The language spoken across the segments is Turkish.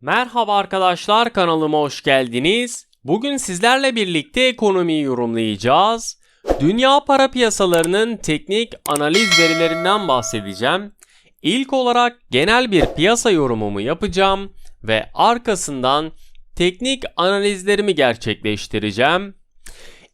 Merhaba arkadaşlar kanalıma hoş geldiniz. Bugün sizlerle birlikte ekonomiyi yorumlayacağız. Dünya para piyasalarının teknik analiz verilerinden bahsedeceğim. İlk olarak genel bir piyasa yorumumu yapacağım ve arkasından teknik analizlerimi gerçekleştireceğim.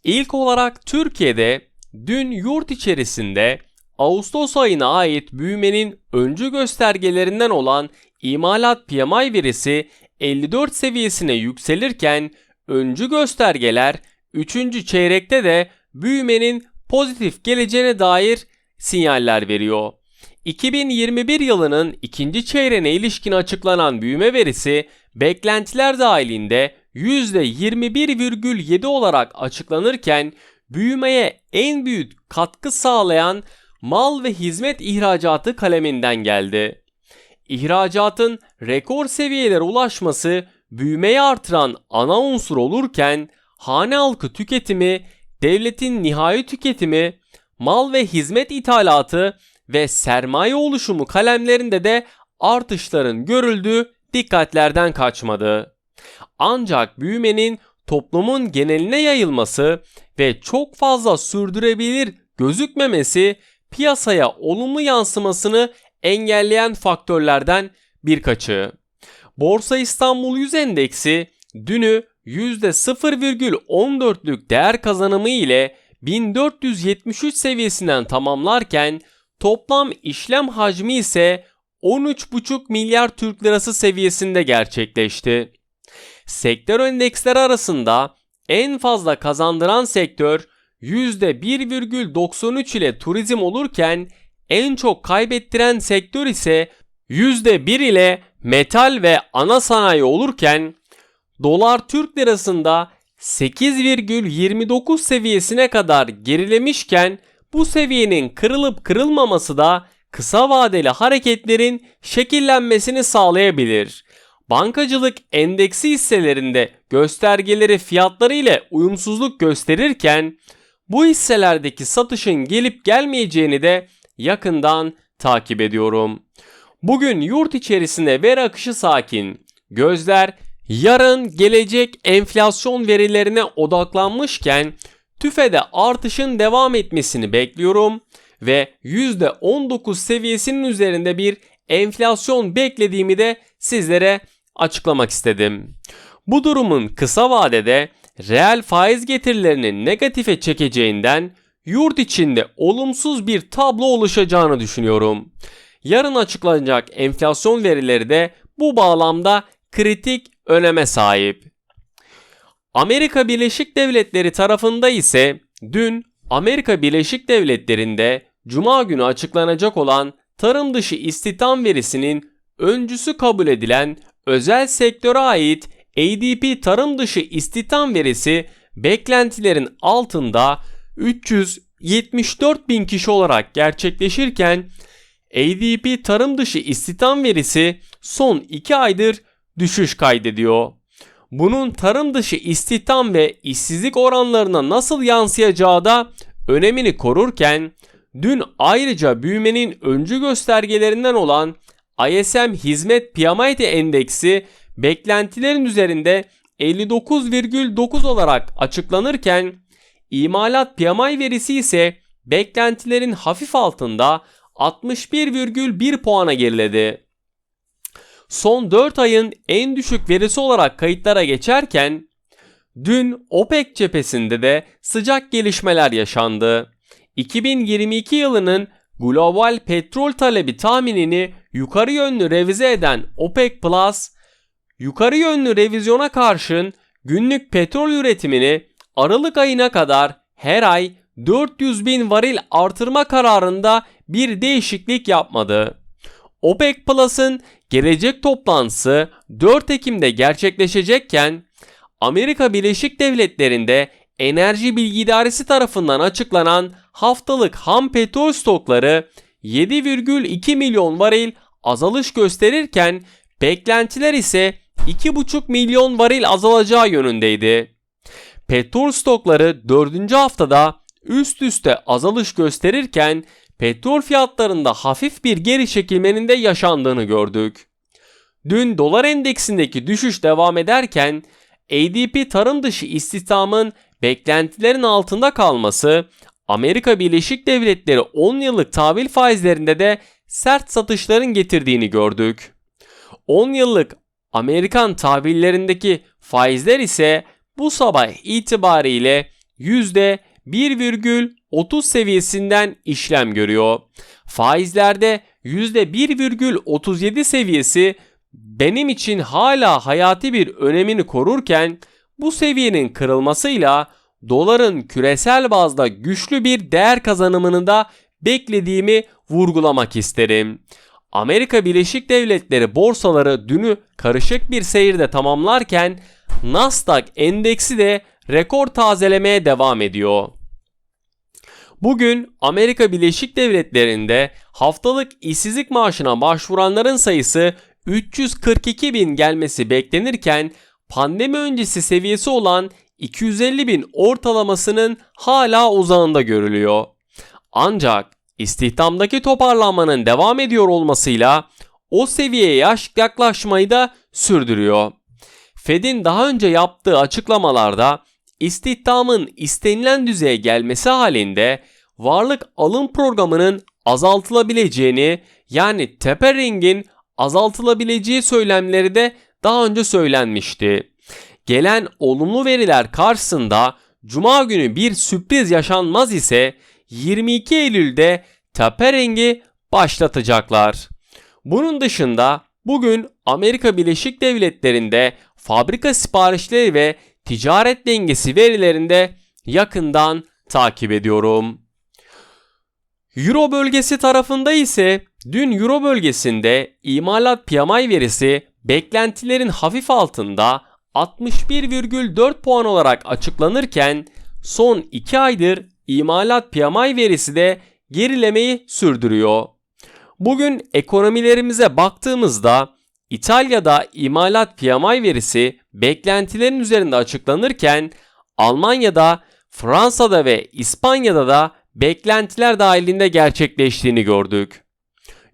İlk olarak Türkiye'de dün yurt içerisinde Ağustos ayına ait büyümenin öncü göstergelerinden olan imalat PMI verisi 54 seviyesine yükselirken öncü göstergeler 3. çeyrekte de büyümenin pozitif geleceğine dair sinyaller veriyor. 2021 yılının ikinci çeyreğine ilişkin açıklanan büyüme verisi beklentiler dahilinde %21,7 olarak açıklanırken büyümeye en büyük katkı sağlayan mal ve hizmet ihracatı kaleminden geldi. İhracatın rekor seviyelere ulaşması büyümeyi artıran ana unsur olurken hane halkı tüketimi, devletin nihai tüketimi, mal ve hizmet ithalatı ve sermaye oluşumu kalemlerinde de artışların görüldüğü dikkatlerden kaçmadı. Ancak büyümenin toplumun geneline yayılması ve çok fazla sürdürebilir gözükmemesi piyasaya olumlu yansımasını engelleyen faktörlerden birkaçı. Borsa İstanbul 100 endeksi dünü %0,14'lük değer kazanımı ile 1473 seviyesinden tamamlarken toplam işlem hacmi ise 13,5 milyar Türk lirası seviyesinde gerçekleşti. Sektör endeksleri arasında en fazla kazandıran sektör %1,93 ile turizm olurken en çok kaybettiren sektör ise %1 ile metal ve ana sanayi olurken dolar Türk lirasında 8,29 seviyesine kadar gerilemişken bu seviyenin kırılıp kırılmaması da kısa vadeli hareketlerin şekillenmesini sağlayabilir. Bankacılık endeksi hisselerinde göstergeleri fiyatları ile uyumsuzluk gösterirken bu hisselerdeki satışın gelip gelmeyeceğini de yakından takip ediyorum. Bugün yurt içerisinde veri akışı sakin. Gözler yarın gelecek enflasyon verilerine odaklanmışken tüfede artışın devam etmesini bekliyorum ve %19 seviyesinin üzerinde bir enflasyon beklediğimi de sizlere açıklamak istedim. Bu durumun kısa vadede reel faiz getirilerini negatife çekeceğinden yurt içinde olumsuz bir tablo oluşacağını düşünüyorum. Yarın açıklanacak enflasyon verileri de bu bağlamda kritik öneme sahip. Amerika Birleşik Devletleri tarafında ise dün Amerika Birleşik Devletleri'nde cuma günü açıklanacak olan tarım dışı istihdam verisinin öncüsü kabul edilen özel sektöre ait ADP tarım dışı istihdam verisi beklentilerin altında 374 bin kişi olarak gerçekleşirken ADP tarım dışı istihdam verisi son 2 aydır düşüş kaydediyor. Bunun tarım dışı istihdam ve işsizlik oranlarına nasıl yansıyacağı da önemini korurken dün ayrıca büyümenin öncü göstergelerinden olan ISM Hizmet PMI Endeksi beklentilerin üzerinde 59,9 olarak açıklanırken imalat PMI verisi ise beklentilerin hafif altında 61,1 puana geriledi. Son 4 ayın en düşük verisi olarak kayıtlara geçerken dün OPEC cephesinde de sıcak gelişmeler yaşandı. 2022 yılının global petrol talebi tahminini yukarı yönlü revize eden OPEC Plus, yukarı yönlü revizyona karşın günlük petrol üretimini Aralık ayına kadar her ay 400 bin varil artırma kararında bir değişiklik yapmadı. OPEC Plus'ın gelecek toplantısı 4 Ekim'de gerçekleşecekken Amerika Birleşik Devletleri'nde Enerji Bilgi İdaresi tarafından açıklanan haftalık ham petrol stokları 7,2 milyon varil azalış gösterirken beklentiler ise 2,5 milyon varil azalacağı yönündeydi. Petrol stokları 4. haftada üst üste azalış gösterirken petrol fiyatlarında hafif bir geri çekilmenin de yaşandığını gördük. Dün dolar endeksindeki düşüş devam ederken ADP tarım dışı istihdamın beklentilerin altında kalması Amerika Birleşik Devletleri 10 yıllık tahvil faizlerinde de sert satışların getirdiğini gördük. 10 yıllık Amerikan tahvillerindeki faizler ise bu sabah itibariyle %1,30 seviyesinden işlem görüyor. Faizlerde %1,37 seviyesi benim için hala hayati bir önemini korurken bu seviyenin kırılmasıyla doların küresel bazda güçlü bir değer kazanımını da beklediğimi vurgulamak isterim. Amerika Birleşik Devletleri borsaları dünü karışık bir seyirde tamamlarken Nasdaq endeksi de rekor tazelemeye devam ediyor. Bugün Amerika Birleşik Devletleri'nde haftalık işsizlik maaşına başvuranların sayısı 342 bin gelmesi beklenirken pandemi öncesi seviyesi olan 250 bin ortalamasının hala uzağında görülüyor. Ancak istihdamdaki toparlanmanın devam ediyor olmasıyla o seviyeye yaklaşmayı da sürdürüyor. Fed'in daha önce yaptığı açıklamalarda istihdamın istenilen düzeye gelmesi halinde varlık alım programının azaltılabileceğini yani tapering'in azaltılabileceği söylemleri de daha önce söylenmişti. Gelen olumlu veriler karşısında Cuma günü bir sürpriz yaşanmaz ise 22 Eylül'de tapering'i başlatacaklar. Bunun dışında bugün Amerika Birleşik Devletleri'nde fabrika siparişleri ve ticaret dengesi verilerinde yakından takip ediyorum. Euro bölgesi tarafında ise dün Euro bölgesinde imalat PMI verisi beklentilerin hafif altında 61,4 puan olarak açıklanırken son 2 aydır imalat PMI verisi de gerilemeyi sürdürüyor. Bugün ekonomilerimize baktığımızda İtalya'da imalat PMI verisi beklentilerin üzerinde açıklanırken Almanya'da, Fransa'da ve İspanya'da da beklentiler dahilinde gerçekleştiğini gördük.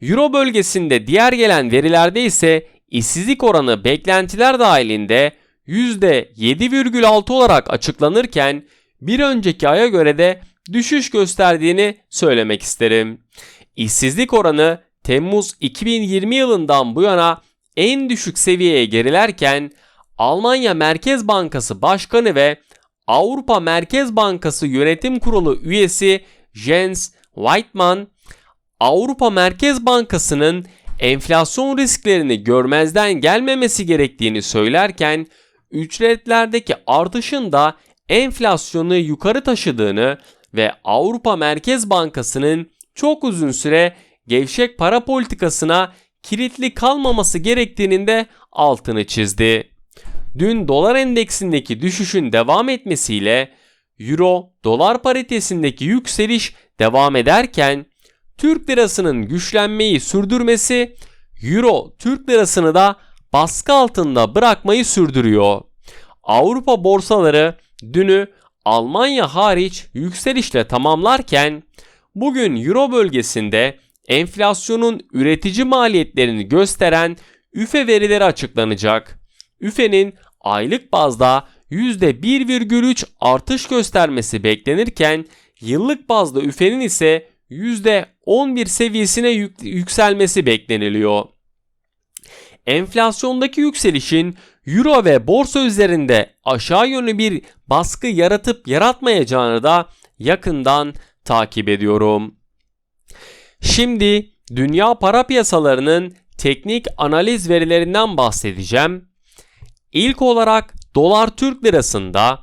Euro bölgesinde diğer gelen verilerde ise işsizlik oranı beklentiler dahilinde %7,6 olarak açıklanırken bir önceki aya göre de düşüş gösterdiğini söylemek isterim. İşsizlik oranı Temmuz 2020 yılından bu yana en düşük seviyeye gerilerken Almanya Merkez Bankası Başkanı ve Avrupa Merkez Bankası Yönetim Kurulu üyesi Jens Weidmann, Avrupa Merkez Bankası'nın enflasyon risklerini görmezden gelmemesi gerektiğini söylerken ücretlerdeki artışın da enflasyonu yukarı taşıdığını ve Avrupa Merkez Bankası'nın çok uzun süre gevşek para politikasına kilitli kalmaması gerektiğinin de altını çizdi. Dün dolar endeksindeki düşüşün devam etmesiyle euro dolar paritesindeki yükseliş devam ederken Türk lirasının güçlenmeyi sürdürmesi euro Türk lirasını da baskı altında bırakmayı sürdürüyor. Avrupa borsaları dünü Almanya hariç yükselişle tamamlarken bugün euro bölgesinde enflasyonun üretici maliyetlerini gösteren üfe verileri açıklanacak. Üfe'nin aylık bazda %1,3 artış göstermesi beklenirken yıllık bazda üfenin ise %11 seviyesine yük yükselmesi bekleniliyor. Enflasyondaki yükselişin euro ve borsa üzerinde aşağı yönlü bir baskı yaratıp yaratmayacağını da yakından takip ediyorum. Şimdi dünya para piyasalarının teknik analiz verilerinden bahsedeceğim. İlk olarak dolar Türk lirasında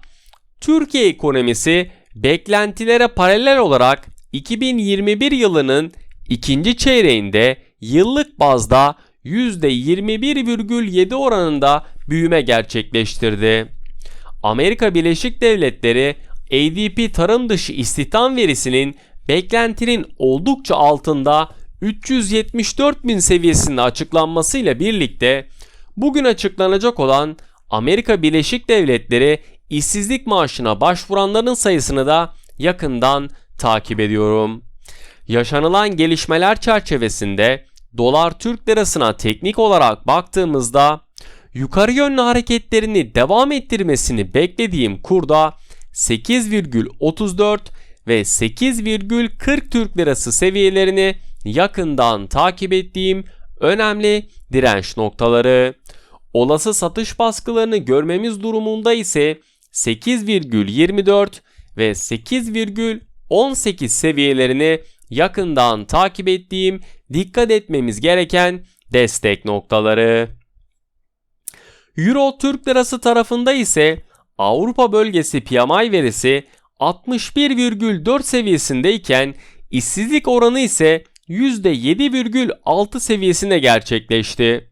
Türkiye ekonomisi beklentilere paralel olarak 2021 yılının ikinci çeyreğinde yıllık bazda %21,7 oranında büyüme gerçekleştirdi. Amerika Birleşik Devletleri ADP tarım dışı istihdam verisinin beklentinin oldukça altında 374 bin seviyesinde açıklanmasıyla birlikte bugün açıklanacak olan Amerika Birleşik Devletleri işsizlik maaşına başvuranların sayısını da yakından takip ediyorum. Yaşanılan gelişmeler çerçevesinde dolar Türk lirasına teknik olarak baktığımızda yukarı yönlü hareketlerini devam ettirmesini beklediğim kurda 8,34 ve 8,40 Türk lirası seviyelerini yakından takip ettiğim önemli direnç noktaları. Olası satış baskılarını görmemiz durumunda ise 8,24 ve 8,18 seviyelerini yakından takip ettiğim dikkat etmemiz gereken destek noktaları. Euro Türk Lirası tarafında ise Avrupa bölgesi PMI verisi 61,4 seviyesindeyken işsizlik oranı ise %7,6 seviyesine gerçekleşti.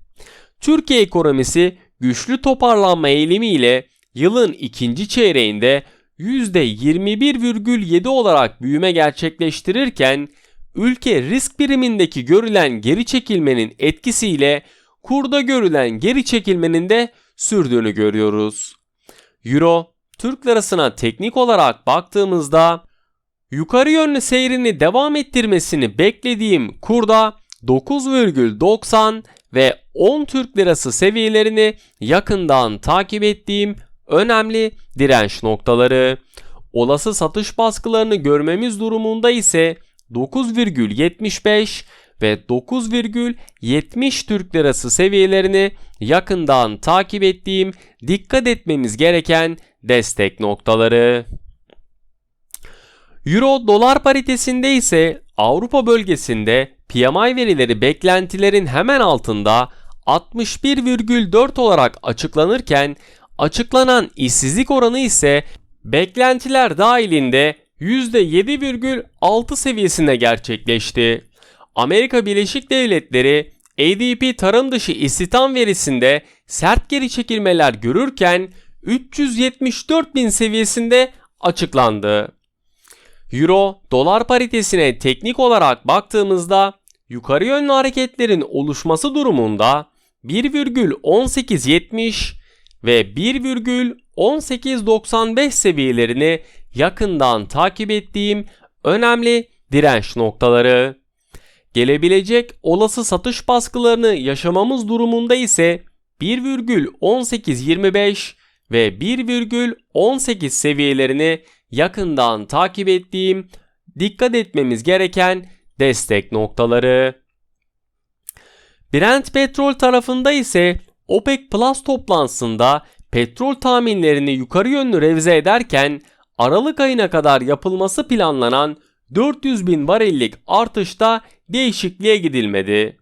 Türkiye ekonomisi güçlü toparlanma eğilimiyle yılın ikinci çeyreğinde %21,7 olarak büyüme gerçekleştirirken ülke risk birimindeki görülen geri çekilmenin etkisiyle kurda görülen geri çekilmenin de sürdüğünü görüyoruz. Euro, Türk lirasına teknik olarak baktığımızda yukarı yönlü seyrini devam ettirmesini beklediğim kurda 9,90 ve 10 Türk lirası seviyelerini yakından takip ettiğim önemli direnç noktaları. Olası satış baskılarını görmemiz durumunda ise 9,75 ve 9,70 Türk lirası seviyelerini yakından takip ettiğim dikkat etmemiz gereken destek noktaları. Euro dolar paritesinde ise Avrupa bölgesinde PMI verileri beklentilerin hemen altında 61,4 olarak açıklanırken açıklanan işsizlik oranı ise beklentiler dahilinde %7,6 seviyesinde gerçekleşti. Amerika Birleşik Devletleri ADP tarım dışı istihdam verisinde sert geri çekilmeler görürken 374 bin seviyesinde açıklandı. Euro dolar paritesine teknik olarak baktığımızda yukarı yönlü hareketlerin oluşması durumunda 1,1870 ve 1,1895 seviyelerini yakından takip ettiğim önemli direnç noktaları. Gelebilecek olası satış baskılarını yaşamamız durumunda ise 1,1825 ve 1,18 seviyelerini yakından takip ettiğim dikkat etmemiz gereken destek noktaları. Brent petrol tarafında ise OPEC Plus toplantısında petrol tahminlerini yukarı yönlü revize ederken Aralık ayına kadar yapılması planlanan 400 bin varillik artışta değişikliğe gidilmedi.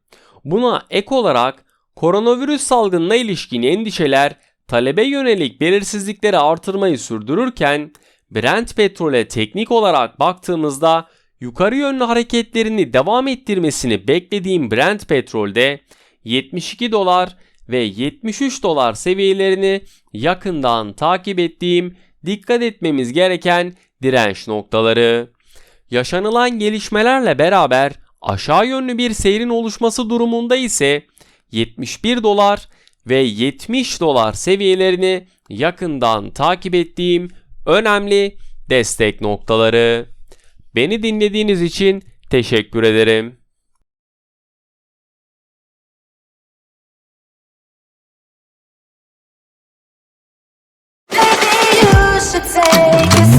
Buna ek olarak koronavirüs salgınına ilişkin endişeler talebe yönelik belirsizlikleri artırmayı sürdürürken Brent petrole teknik olarak baktığımızda yukarı yönlü hareketlerini devam ettirmesini beklediğim Brent petrolde 72 dolar ve 73 dolar seviyelerini yakından takip ettiğim dikkat etmemiz gereken direnç noktaları. Yaşanılan gelişmelerle beraber aşağı yönlü bir seyrin oluşması durumunda ise 71 dolar ve 70 dolar seviyelerini yakından takip ettiğim önemli destek noktaları. Beni dinlediğiniz için teşekkür ederim. Should take